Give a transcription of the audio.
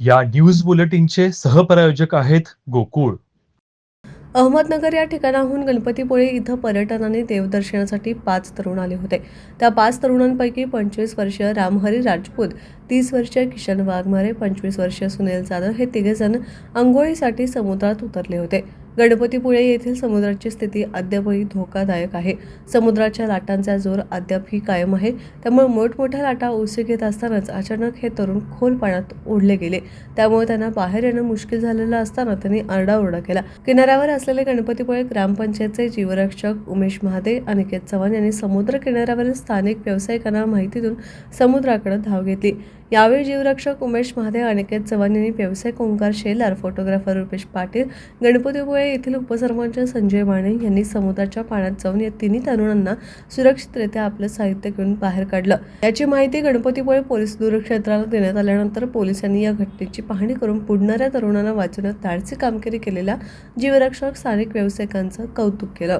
या न्यूज बुलेटिनचे सहप्रायोजक आहेत गोकुळ. अहमदनगर या ठिकाणाहून गणपतीपुळे इथं पर्यटनाने देवदर्शनासाठी पाच तरुण आले होते. त्या पाच तरुणांपैकी पंचवीस वर्षीय रामहरी राजपूत तीस वर्षीय किशन वाघमारे पंचवीस वर्षीय सुनील जाधव हे तिघेजण आंघोळीसाठी समुद्रात उतरले होते. गणपतीपुळे येथील समुद्राची स्थिती अद्यापही धोकादायक आहे. समुद्राच्या लाटांचा जोर अद्यापही कायम आहे. त्यामुळे मोठमोठ्या लाटा ओसी घेत असतानाच अचानक हे तरुण खोल पाण्यात ओढले गेले. त्यामुळे त्यांना बाहेर येणं मुश्किल झालेलं असताना त्यांनी आरडाओरडा केला. किनाऱ्यावर असलेले गणपतीपुळे ग्रामपंचायतचे जीवरक्षक उमेश महादे अनिकेत चव्हाण यांनी समुद्र किनाऱ्यावरील स्थानिक व्यावसायिकांना माहिती देऊन समुद्राकडे धाव घेतली. यावेळी जीवरक्षक उमेश महादे अनिकेत चव्हाण यांनी व्यावसायिक ओंकार शेलार फोटोग्राफर रुपेश पाटील गणपतीपुळे येथील उपसरपंच संजय माने यांनी समुद्राच्या पाण्यात जाऊन या तिन्ही तरुणांना सुरक्षितरित्या आपलं साहित्य घेऊन बाहेर काढलं. याची माहिती गणपतीपुळे पोलीस दूरक्षेत्राला देण्यात आल्यानंतर पोलिसांनी या घटनेची पाहणी करून बुडणाऱ्या तरुणांना वाचवण्यात धाडसी कामगिरी केलेल्या जीवरक्षक स्थानिक व्यावसायिकांचं कौतुक केलं.